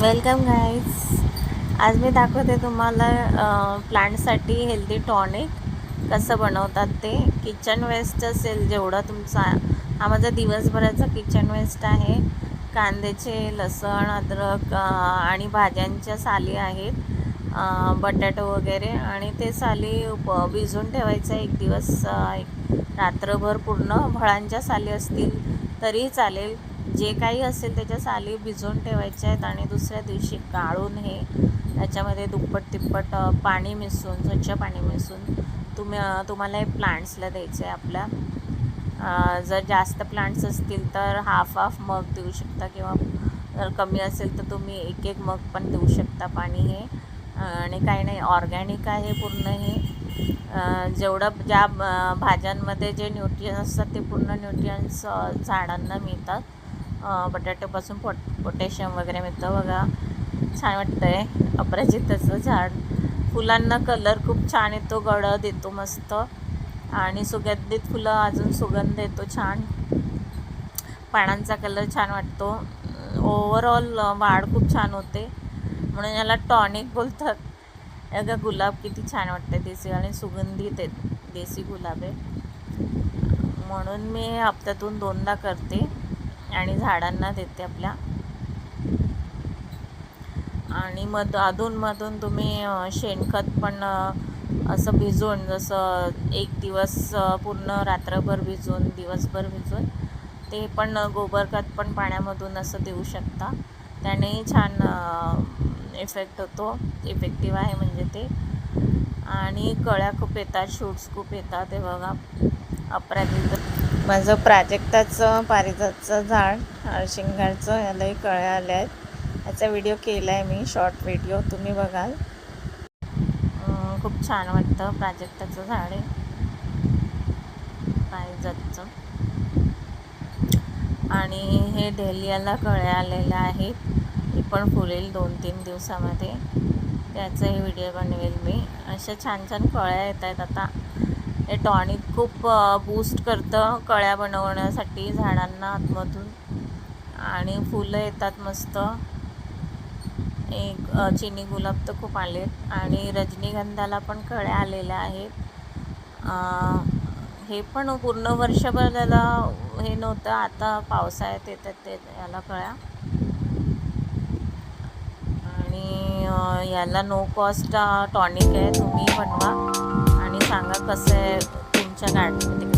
Welcome guys आज मी दाखवते तुम्हाला प्लांटसाठी हेल्दी टॉनिक कसं बनवतात ते. किचन वेस्ट असेल जेवढा तुमचा हा माझा दिवसभराचा किचन वेस्ट आहे. कांद्याचे लसण अद्रक आणि भाज्यांच्या साली आहेत. बटाटो वगैरे आणि ते साली भिजून भिजवून ठेवायचं एक दिवस एक रात्रभर पूर्ण. फळांच्या साली असतील तरीही चालेल. जे काही असेल त्याच्या साली भिजवून ठेवायच्या आहेत आणि दुसऱ्या दिवशी गाळून हे त्याच्यामध्ये दुप्पट तिप्पट पाणी मिसळून स्वच्छ पाणी मिसळून तुम्ही तुम्हाला हे प्लांट्सला द्यायचं आहे आपल्या. जर जास्त प्लांट्स असतील तर हाफ हाफ मग देऊ शकता किंवा जर कमी असेल तर तुम्ही एक एक मग पण देऊ शकता पाणी हे. आणि काही नाही ऑर्गॅनिक आहे पूर्ण हे. जेवढं ज्या भाज्यांमध्ये जे न्यूट्रियन्स असतात ते पूर्ण न्यूट्रियन्स झाडांना मिळतात. बटाट्यापासून पोट पोटॅशियम वगैरे मिळतं बघा. छान वाटतं आहे अपराजिताचं झाड. फुलांना कलर खूप छान येतो गळं देतो मस्त. आणि सुगंधित फुलं अजून सुगंध येतो छान. पानांचा कलर छान वाटतो. ओवरऑल वाढ खूप छान होते. म्हणून याला टॉनिक बोलतात. अगं गुलाब किती छान वाटते देसी आणि सुगंधित आहेत देसी गुलाब. आहे म्हणून मी हप्त्यातून दोनदा करते आणि झाडांना देते आपल्या. आणि मध अधूनमधून तुम्ही शेणखत पण असं भिजून जसं एक दिवस पूर्ण रात्रभर भिजवून दिवसभर भिजून ते पण गोबरखत गोबर खत पण पाण्यामधून असं देऊ शकता. त्यानेही छान इफेक्ट होतो. इफेक्टिव्ह आहे म्हणजे ते. आणि कळ्या खूप येतात शूट्स खूप येतात ते बघा. अपराजित माझं प्राजक्ताचं पारिजातचं झाड हळशिंगाचं यालाही कळ्या आल्या आहेत. याचा व्हिडिओ केला आहे मी शॉर्ट व्हिडिओ तुम्ही बघाल. खूप छान वाटतं प्राजक्ताचं झाड आहे पारिजातचं. आणि हे डेलियाला कळ्या आलेल्या आहेत. ती पण फुलेल दोन तीन दिवसामध्ये. त्याचाही व्हिडिओ बनवेल मी. अशा छान छान कळ्या येत आहेत आता. हे टॉनिक खूप बूस्ट करतं कळ्या बनवण्यासाठी झाडांना आतमधून. आणि फुलं येतात मस्त. एक चिनी गुलाब तर खूप आलेत आणि रजनीगंधाला पण कळ्या आलेल्या आहेत. हे पण पूर्ण वर्षभर त्याला हे नव्हतं. आता पावसाळ्यात येतात ते याला कळ्या. आणि याला नो कॉस्ट टॉनिक आहे तुम्ही बनवा आणि सांगा कसं आहे तुमच्या गार्डनमध्ये